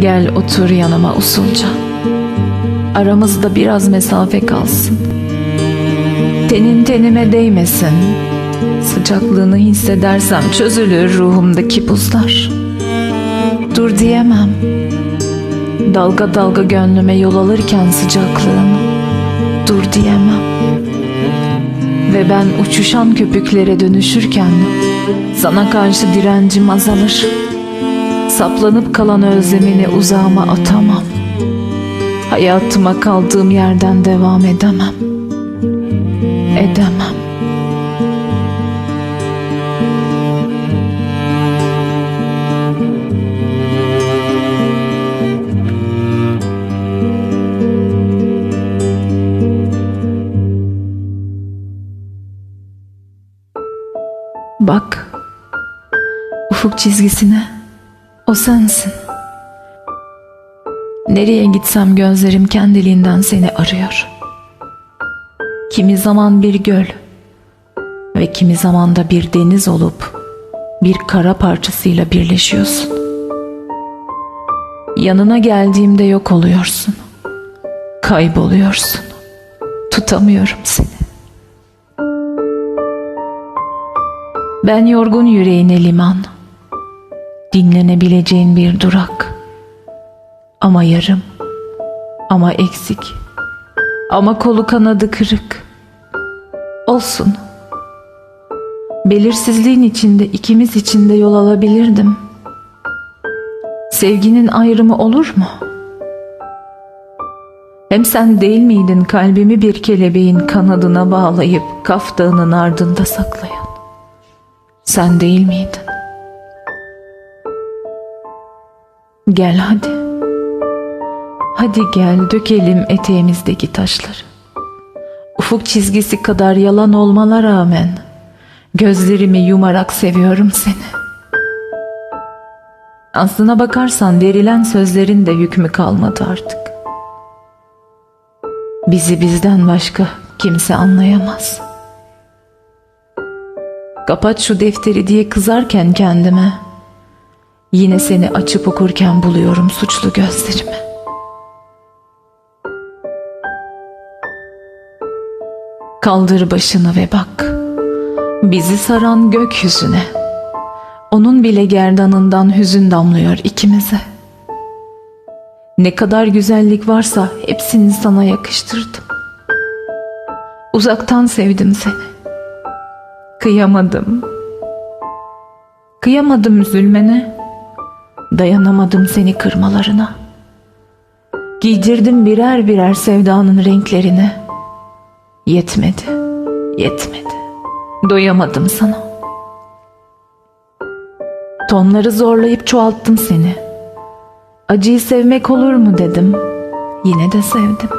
Gel otur yanıma usulca. Aramızda biraz mesafe kalsın. Tenin tenime değmesin. Sıcaklığını hissedersem çözülür ruhumdaki buzlar. Dur diyemem. Dalga dalga gönlüme yol alırken sıcaklığın. Dur diyemem. Ve ben uçuşan köpüklere dönüşürken sana karşı direncim azalır. Saplanıp kalan özlemini uzağıma atamam. Hayatıma kaldığım yerden devam edemem. Edemem. Bak. Ufuk çizgisine. O sensin. Nereye gitsem gözlerim kendiliğinden seni arıyor. Kimi zaman bir göl ve kimi zaman da bir deniz olup bir kara parçasıyla birleşiyorsun. Yanına geldiğimde yok oluyorsun. Kayboluyorsun. Tutamıyorum seni. Ben yorgun yüreğine liman. Dinlenebileceğin bir durak. Ama yarım. Ama eksik. Ama kolu kanadı kırık. Olsun. Belirsizliğin içinde ikimiz için de yol alabilirdim. Sevginin ayrımı olur mu? Hem sen değil miydin kalbimi bir kelebeğin kanadına bağlayıp kaftanın ardında saklayan? Sen değil miydin? Gel hadi. Hadi gel dökelim eteğimizdeki taşları. Ufuk çizgisi kadar yalan olmana rağmen gözlerimi yumarak seviyorum seni. Aslına bakarsan verilen sözlerin de hükmü kalmadı artık. Bizi bizden başka kimse anlayamaz. Kapat şu defteri diye kızarken kendime Yine seni açıp okurken buluyorum suçlu gözlerimi. Kaldır başını ve bak. Bizi saran gökyüzüne. Onun bile gerdanından hüzün damlıyor ikimize. Ne kadar güzellik varsa hepsini sana yakıştırdım. Uzaktan sevdim seni. Kıyamadım. Kıyamadım üzülmene. Dayanamadım seni kırmalarına. Giydirdim birer birer sevdanın renklerini. Yetmedi, yetmedi. Doyamadım sana. Tonları zorlayıp çoğalttım seni. Acıyı sevmek olur mu dedim. Yine de sevdim.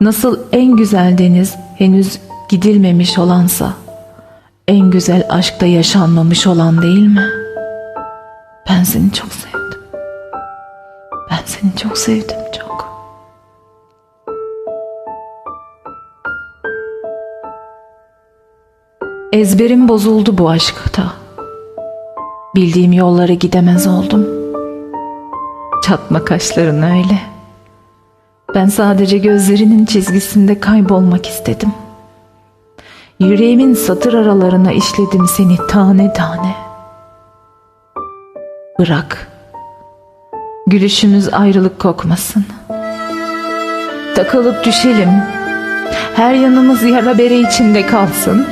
Nasıl en güzel deniz henüz gidilmemiş olansa, en güzel aşkta yaşanmamış olan değil mi?'' Ben seni çok sevdim. Ben seni çok sevdim çok. Ezberim bozuldu bu aşkta. Bildiğim yollara gidemez oldum. Çatma kaşların öyle. Ben sadece gözlerinin çizgisinde kaybolmak istedim. Yüreğimin satır aralarına işledim seni tane tane. Bırak. Gülüşümüz ayrılık kokmasın. Takılıp düşelim. Her yanımız yara bere içinde kalsın.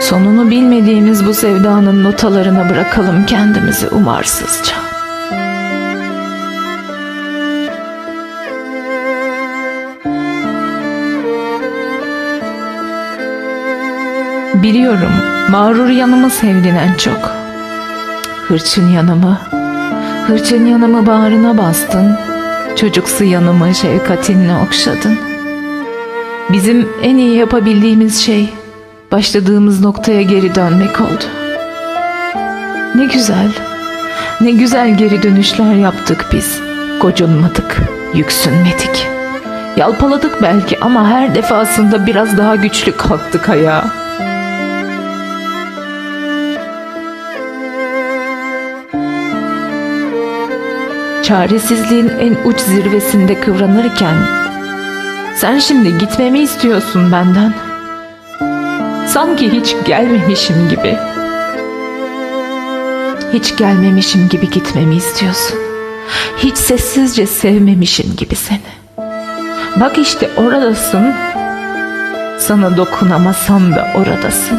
Sonunu bilmediğimiz bu sevdanın notalarına bırakalım kendimizi umarsızca. Biliyorum mağrur yanımı sevdin en çok. Hırçın yanımı, hırçın yanımı bağrına bastın. Çocuksu yanımı şefkatinle okşadın. Bizim en iyi yapabildiğimiz şey başladığımız noktaya geri dönmek oldu. Ne güzel, ne güzel geri dönüşler yaptık biz. Gocunmadık, yüksünmedik. Yalpaladık belki ama her defasında biraz daha güçlü kalktık ayağa. Çaresizliğin en uç zirvesinde kıvranırken sen şimdi gitmemi istiyorsun benden. Sanki hiç gelmemişim gibi. Hiç gelmemişim gibi gitmemi istiyorsun. Hiç sessizce sevmemişim gibi seni. Bak işte oradasın. Sana dokunamasam da oradasın.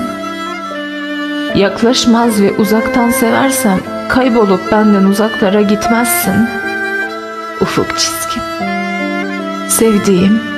Yaklaşmaz ve uzaktan seversem kaybolup benden uzaklara gitmezsin. Ufuk çizgim. Sevdiğim,